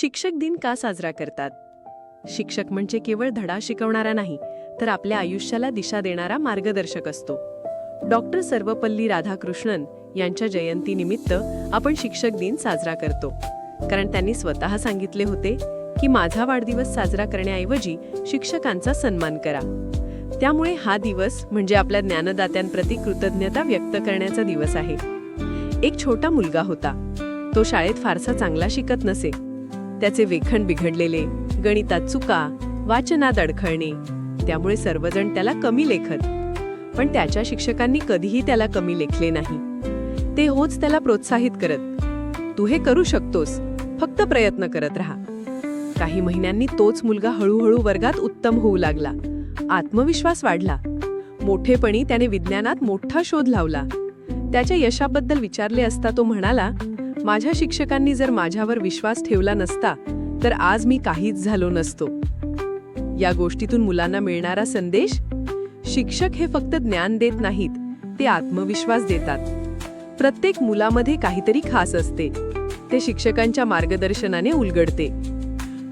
शिक्षक दिन का साजरा करतात? शिक्षक म्हणजे केवळ धडा शिकवणारा नाही तर आपल्या आयुष्याला दिशा देणारा मार्गदर्शक असतो. डॉक्टर सर्वपल्ली राधाकृष्णन यांच्या जयंतीनिमित्त आपण शिक्षक दिन साजरा करतो. कारण त्यांनी स्वतः सांगितले होते की माझा वाढदिवस साजरा करण्याऐवजी शिक्षकांचा सन्मान करा. त्यामुळे हा दिवस म्हणजे आपल्या ज्ञानदात्यांप्रती कृतज्ञता व्यक्त करण्याचा दिवस आहे. एक छोटा मुलगा होता. तो शाळेत फारसा चांगला शिकत नसे. त्याचे वेखण बिघडलेले गणितात चुका वाचनात अडखळणे त्यामुळे सर्वजण त्याला कमी लेखत. पण त्याच्या शिक्षकांनी कधीही त्याला कमी लेखले नाही. ते होच त्याला प्रोत्साहित करत तू हे करू शकतोस फक्त प्रयत्न करत राहा. काही महिन्यांनी तोच मुलगा हळूहळू वर्गात उत्तम होऊ लागला. आत्मविश्वास वाढला. मोठेपणी त्याने विज्ञानात मोठा शोध लावला. त्याच्या यशाबद्दल विचारले असता तो म्हणाला माझ्या शिक्षकांनी जर माझ्यावर विश्वास ठेवला नसता तर आज मी काहीच झालो नसतो. या गोष्टीतून मुलांना मिळणारा संदेश? शिक्षक हे फक्त ज्ञान देत नाहीत ते आत्मविश्वास देतात. प्रत्येक मुलामध्ये काहीतरी खास असते. ते शिक्षकांच्या मार्गदर्शनाने उलगडते.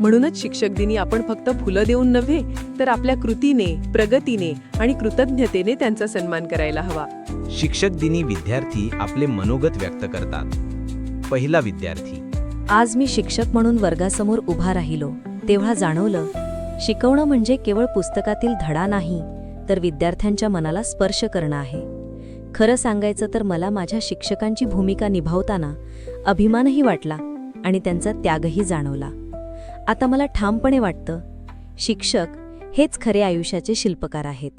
म्हणूनच शिक्षक दिनी आपण फक्त फुलं देऊन नव्हे तर आपल्या कृतीने प्रगतीने आणि कृतज्ञतेने त्यांचा सन्मान करायला हवा. शिक्षक दिनी विद्यार्थी आपले मनोगत व्यक्त करतात. पहिला विद्यार्थी. आज मी शिक्षक म्हणून वर्गासमोर उभा राहिलो. तेव्हा जाणवलं शिकवणं म्हणजे केवळ पुस्तकातील धडा नाही तर विद्यार्थ्यांच्या मनाला स्पर्श करणं आहे. खरं सांगायचं तर मला माझ्या शिक्षकांची भूमिका निभावताना अभिमानही वाटला आणि त्यांचा त्यागही जाणवला. आता मला ठामपणे वाटतं शिक्षक हेच खरे आयुष्याचे शिल्पकार आहेत.